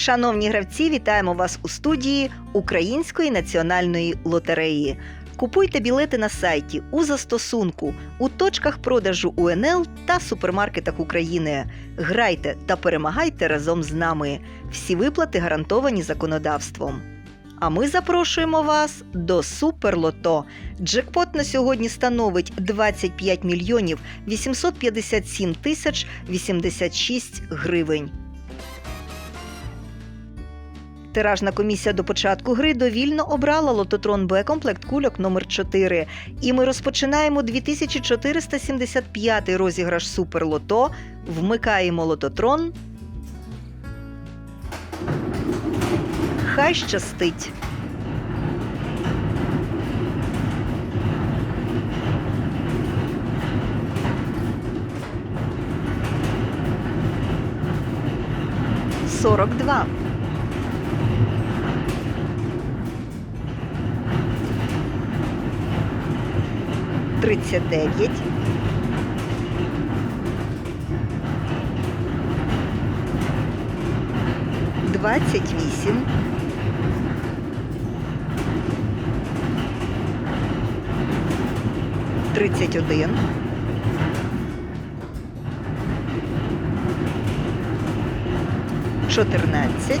Шановні гравці, вітаємо вас у студії Української національної лотереї. Купуйте білети на сайті у застосунку, у точках продажу УНЛ та супермаркетах України. Грайте та перемагайте разом з нами. Всі виплати гарантовані законодавством. А ми запрошуємо вас до Суперлото. Джекпот на сьогодні становить 25 мільйонів 857 тисяч 86 гривень. Тиражна комісія до початку гри довільно обрала лототрон Б комплект кульок номер 4 І ми розпочинаємо 2475 розіграш Суперлото. Вмикаємо лототрон. Хай щастить. Сорок два. Тридцять дев'ять. Двадцять вісім. Тридцять один. Чотирнадцять.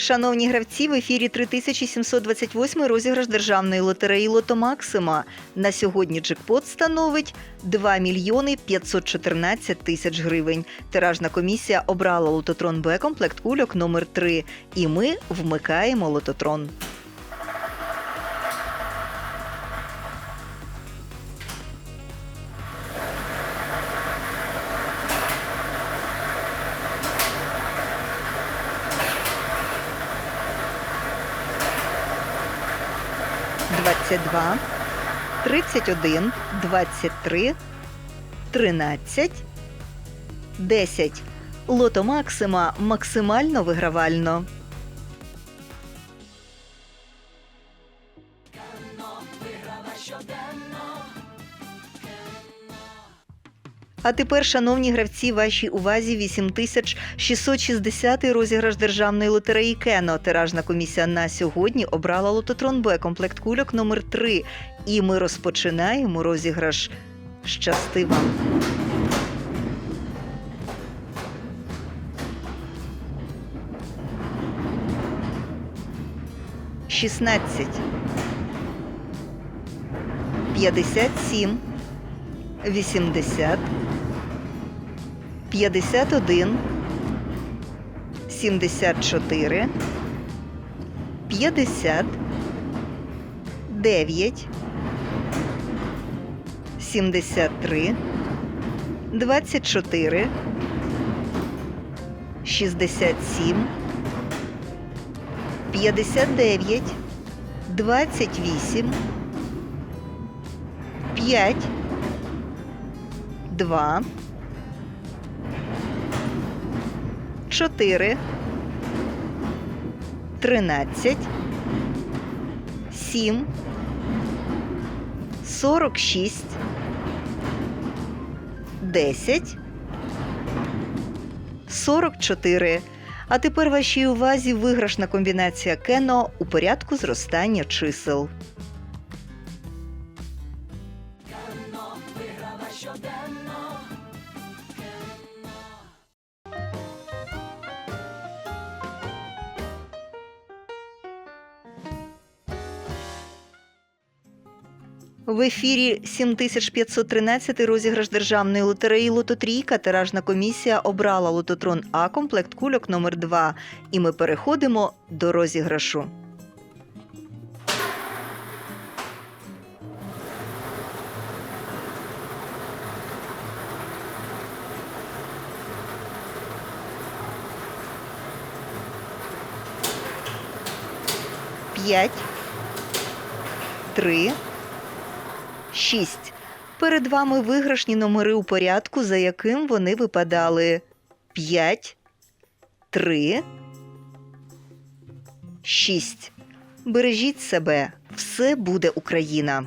Шановні гравці, в ефірі 3728 розіграш державної лотереї Лото Максима. На сьогодні джекпот становить 2 мільйони 514 тисяч гривень. Тиражна комісія обрала лототрон Б комплект кульок номер 3 І ми вмикаємо лототрон. Двадцять два, тридцять один, двадцять три, тринадцять, десять. Лото Максима максимально вигравально. А тепер, шановні гравці, вашій увазі 8660 розіграш державної лотереї Кено. Тиражна комісія на сьогодні обрала лототрон Б комплект кульок номер 3 І ми розпочинаємо розіграш. Щасти вам! Шістнадцять. П'ятдесят сім. 80, 51, 74, 50, 9, 73, 24, 67, 59, 28, 5, Два. Чотири. Тринадцять. Сім. Сорок шість. Десять. Сорок чотири. А тепер вашій увазі виграшна комбінація кено у порядку зростання чисел. В ефірі 7513 розіграш державної лотереї Лототрійка. Тиражна комісія обрала лототрон А комплект кульок номер 2 І ми переходимо до розіграшу. П'ять. три, шість. Перед вами виграшні номери у порядку, за яким вони випадали. П'ять, три, шість. Бережіть себе. Все буде Україна.